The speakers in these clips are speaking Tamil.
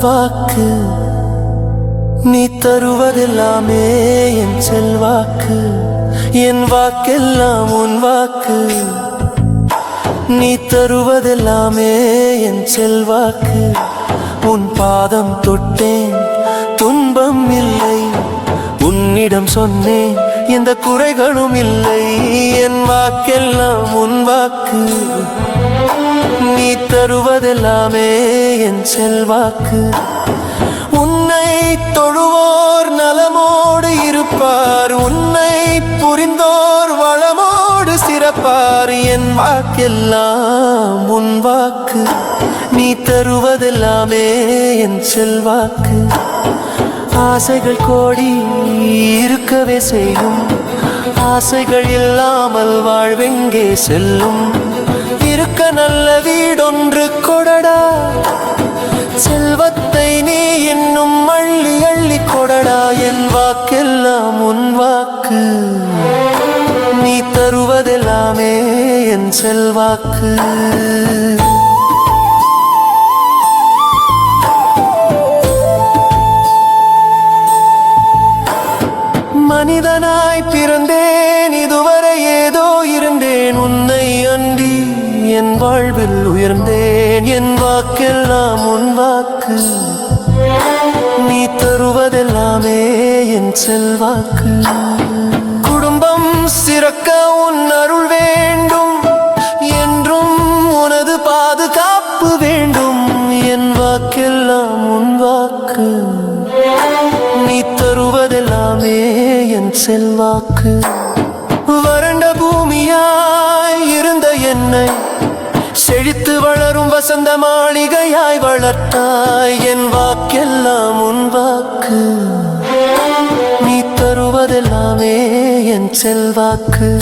வாக்கு நீ தருவதெல்லாமே என் செல்வாக்கு. என் வாக்கெல்லாம் உன் வாக்கு. நீ தருவதெல்லாமே என் செல்வாக்கு. உன் பாதம் தொட்டேன் துன்பம் இல்லை. உன்னிடம் சொன்னேன் எந்த குறைகளும் இல்லை. என் வாக்கெல்லாம் உன் வாக்கு. நீ தருவதெல்லாமே என் செல்வாக்கு. உன்னை தொழுவோர் நலமோடு இருப்பார். உன்னை புரிந்தோர் வளமோடு சிறப்பார். என் வாக்கெல்லாம் உன் வாக்கு. நீ தருவதெல்லாமே என் செல்வாக்கு. ஆசைகள் கோடி இருக்கவே செய்யும். ஆசைகள் இல்லாமல் வாழ்வெங்கே செல்லும்? இருக்க நல்ல வீடொன்று கொடடா. செல்வத்தை நீ இன்னும் அள்ளி அள்ளி கொடடா. என் வாக்கெல்லாம் உன் வாக்கு. நீ தருவதெல்லாமே என் செல்வாக்கு. வாழ்வில் உயர்ந்தேன். என் வாக்கெல்லாம் உன் வாக்கு. நீ தருவதெல்லாமே என் செல்வாக்கு. குடும்பம் சிறக்க உன் அருள் வேண்டும். என்றும் உனது பாதுகாப்பு வேண்டும். என் வாக்கெல்லாம் உன் வாக்கு. நீ தருவதெல்லாமே என் செல்வாக்கு. வறண்ட பூமியாய் இருந்த என்னை செழித்து வளரும் வசந்த மாளிகையாய் வளர்த்தாய். என் வாக்கெல்லாம் உன் வாக்கு. நீ தருவதெல்லாமே என் செல்வாக்கு.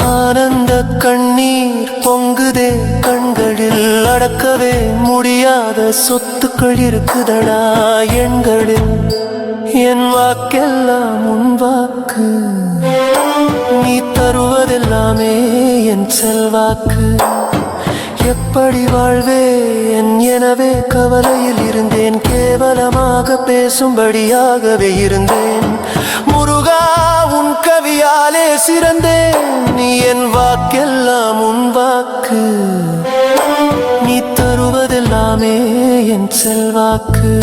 ஆனந்த கண்ணீர் பொங்குதே கண்களில் அடக்கவே முடியாத சொத்துக்கள் இருக்குதடா. எண்களில் என் வாக்கெல்லாம் உன் வாக்கு. நீ தருவதெல்லாமே என் செல்வாக்கு. எப்படி வாழ்வேன் எனவே கவலையில் இருந்தேன். கேவலமாக பேசும்படியாகவே இருந்தேன். முருகா உன் கவியாலே சிறந்தேன். நீ என் வாக்கெல்லாம் உன் வாக்கு. நீ தருவதெல்லாமே என் செல்வாக்கு.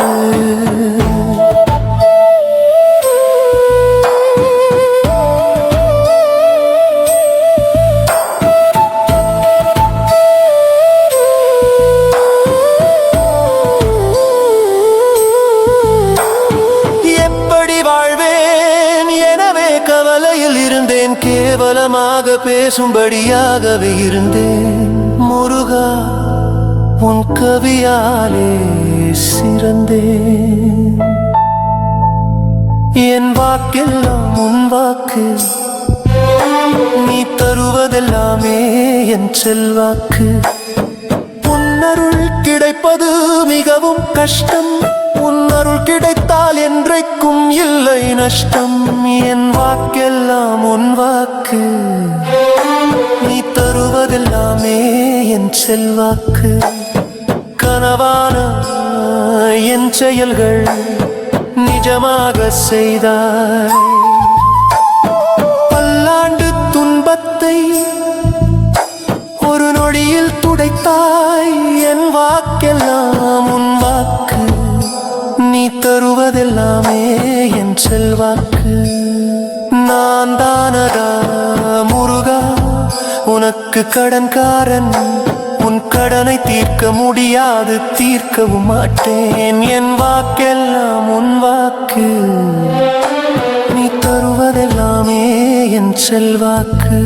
கேவலமாக பேசும்படியாகவே இருந்தேன். முருகா உன் கவியாலே சிறந்தேன். என் வாக்கெல்லாம் உன் வாக்கு. நீ தருவதெல்லாமே என் செல்வாக்கு. உன்னருள் கிடைப்பது மிகவும் கஷ்டம். கிடைத்தால் என்றைக்கும் இல்லை நஷ்டம். என் வாக்கெல்லாம் உன் வாக்கு. நீ தருவதெல்லாமே என் செல்வாக்கு. கனவான என் செயல்கள் நிஜமாக செய்தாய். நான் தானதா முருகா உனக்கு கடன்காரன் உன் கடனை தீர்க்க முடியாது தீர்க்கவும் மாட்டேன். என் வாக்கெல்லாம் உன் வாக்கு. நீ தருவதெல்லாமே என் செல்வாக்கு.